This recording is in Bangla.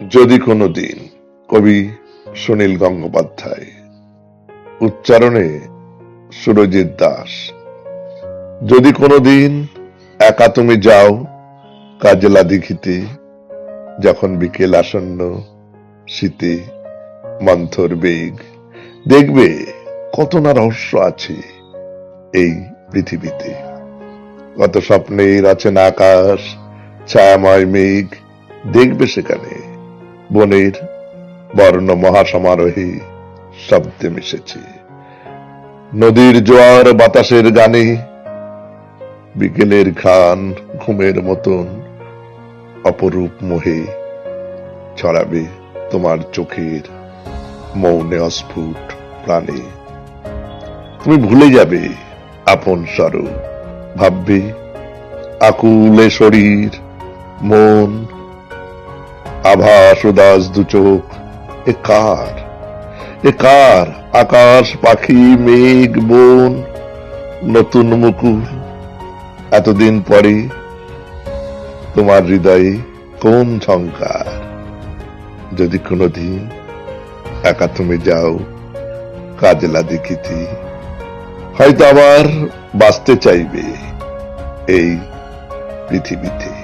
যদি কোনো দিন কবি সুনীল গঙ্গোপাধ্যায় উচ্চারণে সুরজিৎ দাস, যদি কোনো দিন একা তুমি যাও কাজলা দিঘিতে, যখন বিকেল আসন্ন শীতে মন্থর বেগ, দেখবে কত না রহস্য আছে এই পৃথিবীতে। কত স্বপ্নের আছেন আকাশ, ছায়াময় মেঘ, দেখবে সেখানে বনের বর্ণ মহাসমারোহে শব্দে মিশেছে। নদীর জোয়ার, বাতাসের গানে, বিকেলের ঘ্রাণ, ঘুমের মতন অপরূপ মোহে ছড়াবে তোমার চোখের মৌনে অস্ফুট প্রাণে। তুমি ভুলে যাবে আপন স্বরূপ, ভাববে আকুলে শরীর, মন আভাস উদাস দু চোখ, এ কার? এ কার? আকাশ, পাখি, মেঘ, বন, নতুন মুকুল। এতদিন পরে তোমার হৃদয়ে কোন ঝঙ্কার যদি কোনোদিন একা তুমি যাও, কাজলা দেখিতে। হয়তো আবার বাঁচতে চাইবে এই পৃথিবীতে।